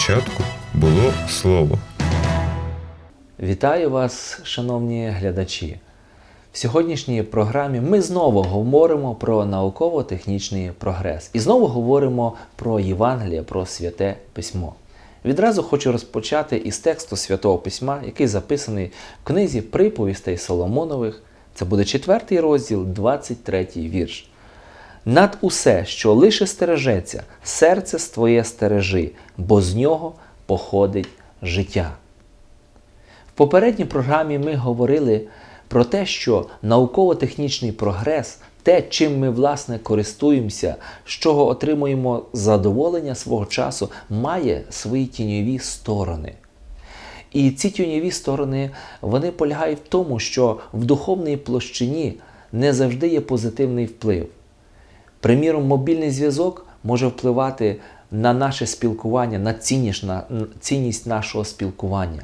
початку було слово. Вітаю вас, шановні глядачі. В сьогоднішній програмі ми знову говоримо про науково-технічний прогрес і знову говоримо про Євангеліє, про святе письмо. Відразу хочу розпочати із тексту Святого Письма, який записаний в книзі приповістей Соломонових. Це буде четвертий розділ, 23 вірш. Над усе, що лише стережеться, серце твоє стережи, бо з нього походить життя. В попередній програмі ми говорили про те, що науково-технічний прогрес, те, чим ми власне користуємося, з чого отримуємо задоволення свого часу, має свої тіньові сторони. І ці тіньові сторони вони полягають в тому, що в духовній площині не завжди є позитивний вплив. Приміром, мобільний зв'язок може впливати на наше спілкування, на цінність, на цінність нашого спілкування,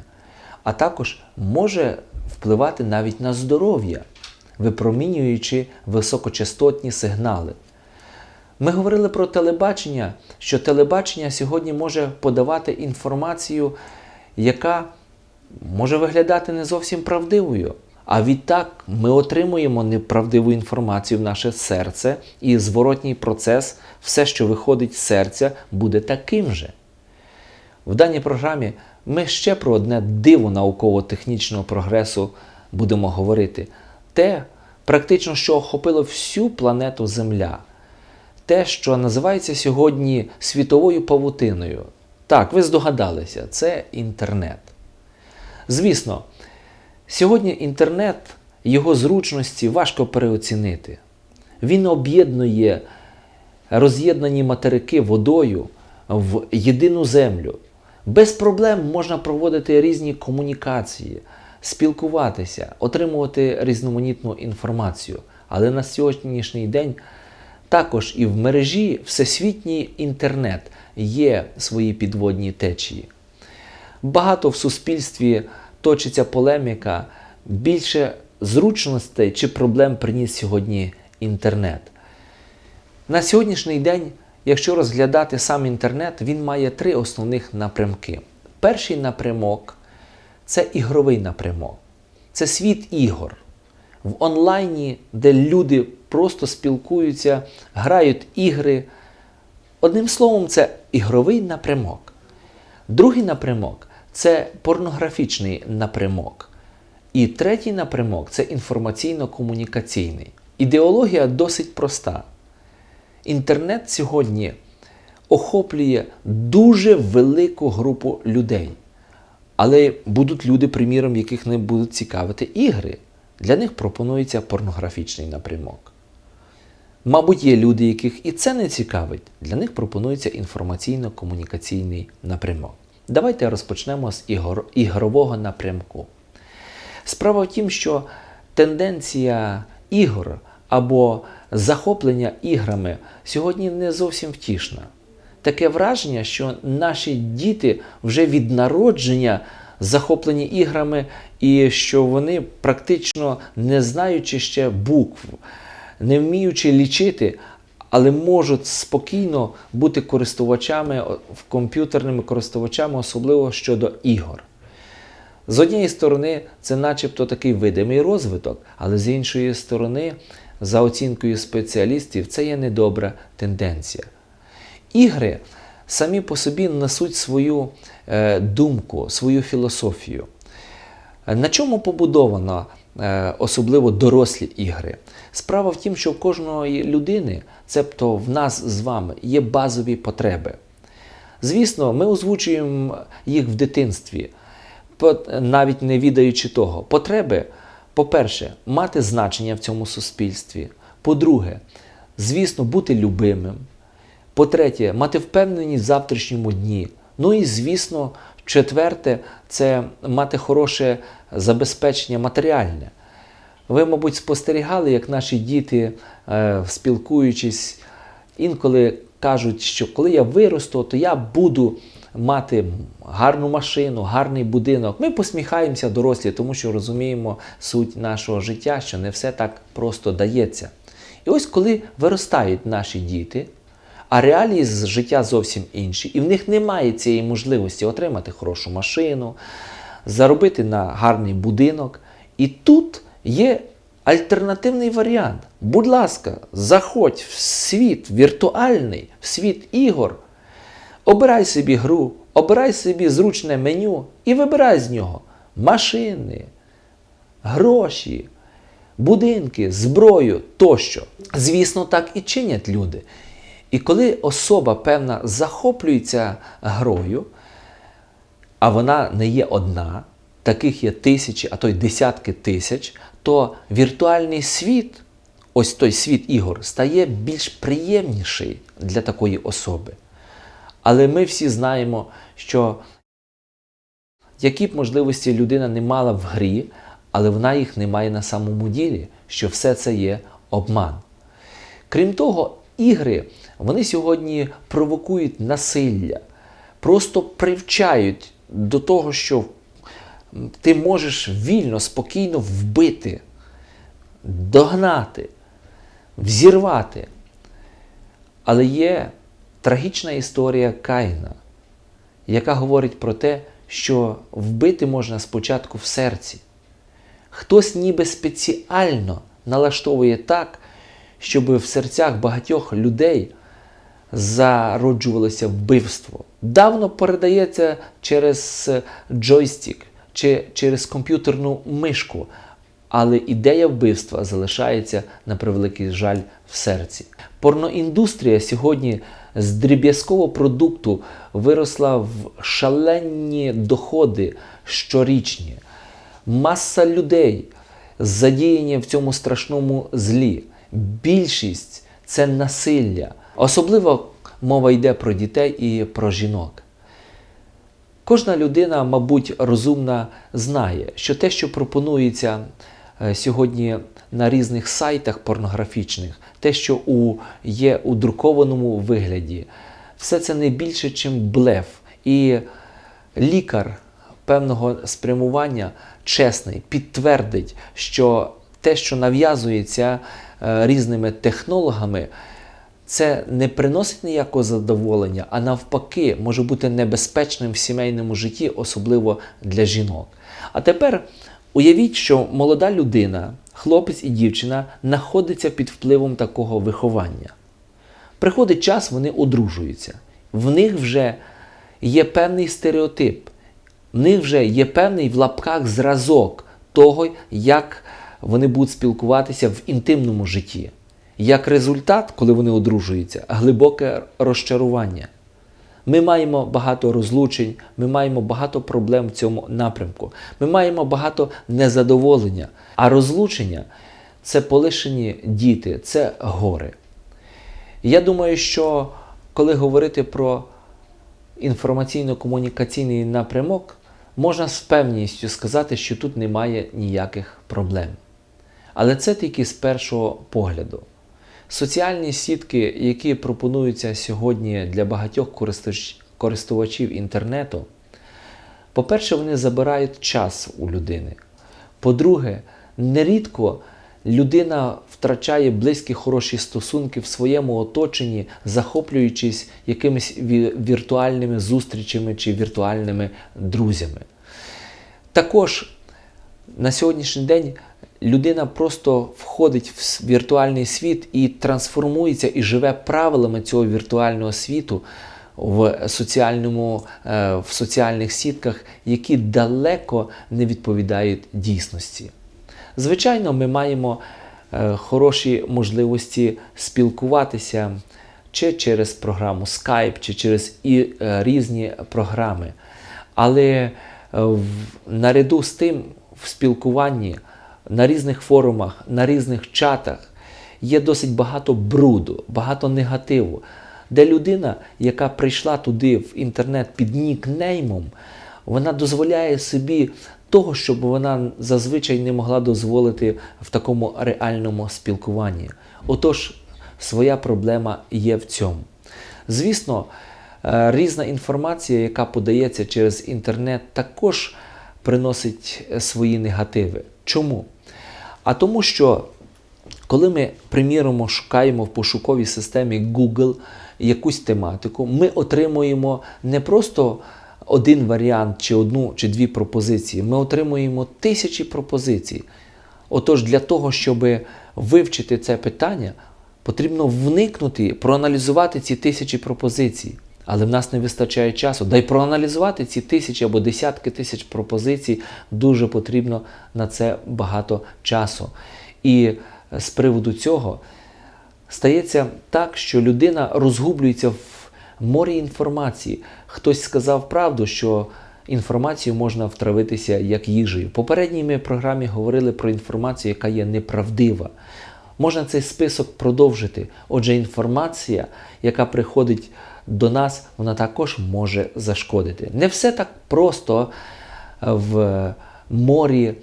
а також може впливати навіть на здоров'я, випромінюючи високочастотні сигнали. Ми говорили про телебачення, що телебачення сьогодні може подавати інформацію, яка може виглядати не зовсім правдивою. А відтак ми отримуємо неправдиву інформацію в наше серце, і зворотній процес, все, що виходить з серця, буде таким же. В даній програмі ми ще про одне диво науково-технічного прогресу будемо говорити. Те, практично, що охопило всю планету Земля. Те, що називається сьогодні світовою павутиною. Так, ви здогадалися, це інтернет. Звісно, сьогодні інтернет, його зручності важко переоцінити. Він об'єднує роз'єднані материки водою в єдину землю. Без проблем можна проводити різні комунікації, спілкуватися, отримувати різноманітну інформацію. Але на сьогоднішній день також і в мережі всесвітній інтернет є свої підводні течії. Багато в суспільстві точиться полеміка, більше зручностей чи проблем приніс сьогодні інтернет. На сьогоднішній день, якщо розглядати сам інтернет, він має три основних напрямки. Перший напрямок це ігровий напрямок. Це світ ігор. В онлайні, де люди просто спілкуються, грають ігри. Одним словом, це ігровий напрямок. Другий напрямок це порнографічний напрямок. І третій напрямок це інформаційно-комунікаційний. Ідеологія досить проста. Інтернет сьогодні охоплює дуже велику групу людей. Але будуть люди, приміром, яких не будуть цікавити ігри. Для них пропонується порнографічний напрямок. Мабуть, є люди, яких і це не цікавить. Для них пропонується інформаційно-комунікаційний напрямок. Давайте розпочнемо з ігор, ігрового напрямку. Справа в тім, що тенденція ігор або захоплення іграми сьогодні не зовсім втішна. Таке враження, що наші діти вже від народження захоплені іграми, і що вони практично не знаючи ще букв, не вміючи лічити, але можуть спокійно бути користувачами комп'ютерними користувачами, особливо щодо ігор. З однієї сторони, це начебто такий видимий розвиток, але з іншої сторони, за оцінкою спеціалістів, це є недобра тенденція. Ігри самі по собі несуть свою е, думку, свою філософію. На чому побудовано е, особливо дорослі ігри? Справа в тім, що в кожної людини, цебто в нас з вами, є базові потреби. Звісно, ми озвучуємо їх в дитинстві, навіть не відаючи того. Потреби, по-перше, мати значення в цьому суспільстві. По-друге, звісно, бути любимим. По-третє, мати впевненість в завтрашньому дні. Ну і, звісно, четверте, це мати хороше забезпечення матеріальне. Ви, мабуть, спостерігали, як наші діти, е, спілкуючись, інколи кажуть, що коли я виросту, то я буду мати гарну машину, гарний будинок. Ми посміхаємося дорослі, тому що розуміємо суть нашого життя, що не все так просто дається. І ось коли виростають наші діти, А реалії з життя зовсім інші. І в них немає цієї можливості отримати хорошу машину, заробити на гарний будинок. І тут є альтернативний варіант. Будь ласка, заходь в світ віртуальний, в світ ігор. Обирай собі гру, обирай собі зручне меню і вибирай з нього машини, гроші, будинки, зброю тощо. Звісно, так і чинять люди. І коли особа певна захоплюється грою, а вона не є одна, таких є тисячі, а то й десятки тисяч, то віртуальний світ, ось той світ ігор, стає більш приємніший для такої особи. Але ми всі знаємо, що які б можливості людина не мала в грі, але вона їх не має на самому ділі, що все це є обман. Крім того, ігри вони сьогодні провокують насилля, просто привчають до того, що ти можеш вільно, спокійно вбити, догнати, взірвати. Але є трагічна історія Каїна, яка говорить про те, що вбити можна спочатку в серці. Хтось ніби спеціально налаштовує так, щоб в серцях багатьох людей зароджувалося вбивство. Давно передається через джойстик чи через комп'ютерну мишку, але ідея вбивства залишається на превеликий жаль в серці. Порноіндустрія сьогодні з дріб'язкового продукту виросла в шалені доходи щорічні. Маса людей задіяні в цьому страшному злі. Більшість це насилля. Особливо мова йде про дітей і про жінок. Кожна людина, мабуть, розумна знає, що те, що пропонується е, сьогодні на різних сайтах порнографічних, те, що у, є у друкованому вигляді, все це не більше, ніж блеф. І лікар певного спрямування чесний підтвердить, що те, що нав'язується е, різними технологами, це не приносить ніякого задоволення, а навпаки, може бути небезпечним в сімейному житті, особливо для жінок. А тепер уявіть, що молода людина, хлопець і дівчина знаходяться під впливом такого виховання. Приходить час, вони одружуються. В них вже є певний стереотип, в них вже є певний в лапках зразок того, як вони будуть спілкуватися в інтимному житті. Як результат, коли вони одружуються, глибоке розчарування. Ми маємо багато розлучень, ми маємо багато проблем в цьому напрямку. Ми маємо багато незадоволення. А розлучення це полишені діти, це гори. Я думаю, що коли говорити про інформаційно-комунікаційний напрямок, можна з певністю сказати, що тут немає ніяких проблем. Але це тільки з першого погляду. Соціальні сітки, які пропонуються сьогодні для багатьох користувачів інтернету, по-перше, вони забирають час у людини. По-друге, нерідко людина втрачає близькі хороші стосунки в своєму оточенні, захоплюючись якимись віртуальними зустрічами чи віртуальними друзями. Також на сьогоднішній день людина просто входить в віртуальний світ і трансформується і живе правилами цього віртуального світу в, соціальному, е, в соціальних сітках, які далеко не відповідають дійсності. Звичайно, ми маємо е, хороші можливості спілкуватися чи через програму Skype, чи через і, е, різні програми. Але в, наряду з тим в спілкуванні на різних форумах, на різних чатах є досить багато бруду, багато негативу, де людина, яка прийшла туди в інтернет під нікнеймом, вона дозволяє собі того, щоб вона зазвичай не могла дозволити в такому реальному спілкуванні. Отож, своя проблема є в цьому. Звісно, е, різна інформація, яка подається через інтернет, також приносить е, свої негативи. Чому? А тому, що Коли ми, приміром, шукаємо в пошуковій системі Google якусь тематику, ми отримуємо не просто один варіант чи одну чи дві пропозиції, ми отримуємо тисячі пропозицій. Отож, для того, щоб вивчити це питання, потрібно вникнути, проаналізувати ці тисячі пропозицій. Але в нас не вистачає часу. Да й проаналізувати ці тисячі або десятки тисяч пропозицій дуже потрібно на це багато часу. І з приводу цього стається так, що людина розгублюється в морі інформації. Хтось сказав правду, що інформацію можна втравитися як їжею. В попередній ми програмі говорили про інформацію, яка є неправдива. Можна цей список продовжити. Отже, інформація, яка приходить до нас, вона також може зашкодити. Не все так просто в морі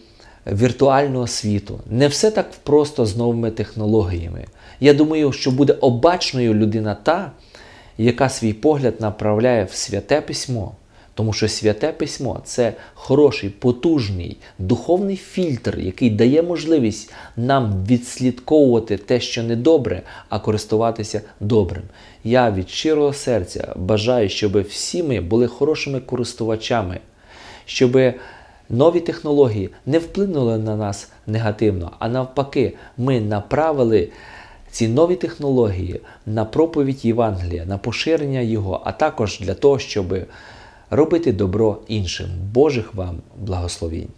віртуального світу. Не все так просто з новими технологіями. Я думаю, що буде обачною людина та, яка свій погляд направляє в святе письмо. Тому що святе письмо це хороший, потужний духовний фільтр, який дає можливість нам відслідковувати те, що недобре, а користуватися добрим. Я від щирого серця бажаю, щоб всі ми були хорошими користувачами, щоб нові технології не вплинули на нас негативно, а навпаки, ми направили ці нові технології на проповідь Євангелія, на поширення його, а також для того, щоб робити добро іншим. Божих вам благословінь!